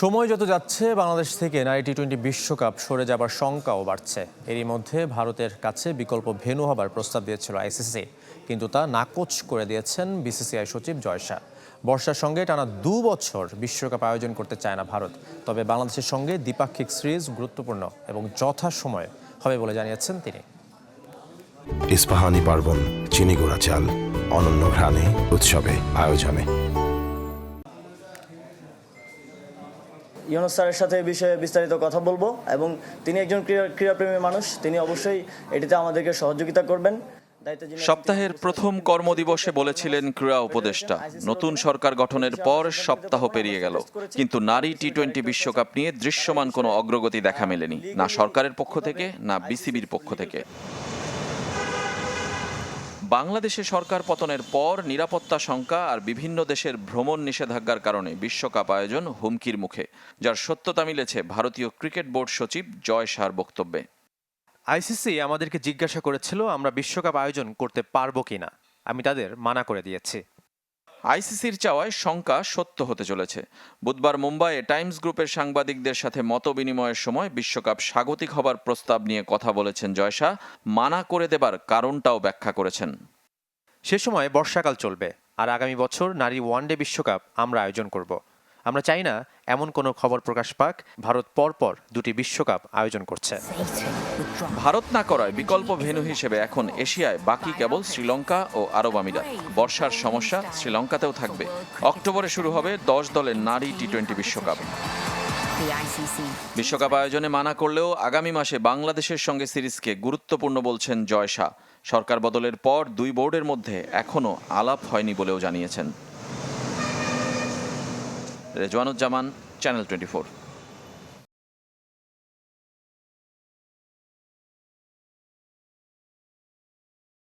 সময় যত যাচ্ছে, বাংলাদেশ থেকে নারী টি টোয়েন্টি বিশ্বকাপ সরে যাবার শঙ্কাও বাড়ছে। এরই মধ্যে ভারতের কাছে বিকল্প ভেন্যু হবার প্রস্তাব দিয়েছিল আইসিসি, কিন্তু তা নাকচ করে দিয়েছেন বিসিসিআই সচিব জয় শাহ। বর্ষার সঙ্গে টানা দু বছর বিশ্বকাপ আয়োজন করতে চায় না ভারত, তবে বাংলাদেশের সঙ্গে দ্বিপাক্ষিক সিরিজ গুরুত্বপূর্ণ এবং যথাসময়ে হবে বলে জানিয়েছেন তিনি। ইস্পাহানি পার্বণ চিনি গুঁড়া চাল, অনন্য ঘ্রাণে, উৎসবে, আয়োজনে। ইউনুস স্যারের সাথে এই বিষয়ে বিস্তারিত কথা বলব এবং তিনি একজন ক্রীড়া ক্রীড়াপ্রেমী মানুষ তিনি অবশ্যই এটিতে আমাদেরকে সহযোগিতা করবেন। সপ্তাহের প্রথম কর্মদিবসে বলেছিলেন ক্রীড়া উপদেষ্টা। নতুন সরকার গঠনের পর সপ্তাহ পেরিয়ে গেল। কিন্তু নারী টি টোয়েন্টি বিশ্বকাপ নিয়ে দৃশ্যমান কোনো অগ্রগতি দেখা মেলেনি না সরকারের পক্ষ থেকে না বিসিবির পক্ষ থেকে। বাংলাদেশে সরকার পতনের পর নিরাপত্তা শঙ্কা আর বিভিন্ন দেশের ভ্রমণ নিষেধাজ্ঞার কারণে বিশ্বকাপ আয়োজন হুমকির মুখে, যার সত্যতা মিলেছে ভারতীয় ক্রিকেট বোর্ড সচিব জয় শাহর বক্তব্যে। আইসিসি আমাদেরকে জিজ্ঞাসা করেছিল, আমরা বিশ্বকাপ আয়োজন করতে পারব কিনা। আমি তাদের মানা করে দিয়েছি। আইসিসির চাওয়ায় শঙ্কা সত্য হতে চলেছে। বুধবার মুম্বাইয়ে টাইমস গ্রুপের সাংবাদিকদের সাথে মত বিনিময়ের সময় বিশ্বকাপ স্বাগতিক হবার প্রস্তাব নিয়ে কথা বলেছেন জয়শা মানা করে দেবার কারণটাও ব্যাখ্যা করেছেন। সে সময় বর্ষাকাল চলবে, আর আগামী বছর নারী ওয়ানডে বিশ্বকাপ আমরা আয়োজন করব। আমরা চাই না এমন কোনো খবর প্রকাশ পাক, ভারত পরপর দুটি বিশ্বকাপ আয়োজন করছে। ভারত না করায় বিকল্প ভেন্যু হিসেবে এখন এশিয়ায় বাকি কেবল শ্রীলঙ্কা ও আরব আমিরাত। বর্ষার সমস্যা শ্রীলঙ্কাতেও থাকবে। অক্টোবরে শুরু হবে দশ দলের নারী টি টোয়েন্টি বিশ্বকাপ। বিশ্বকাপ আয়োজনে মানা করলেও আগামী মাসে বাংলাদেশের সঙ্গে সিরিজকে গুরুত্বপূর্ণ বলছেন জয় শাহ। সরকার বদলের পর দুই বোর্ডের মধ্যে এখনও আলাপ হয়নি বলেও জানিয়েছেন। Rezwanuzzaman channel twenty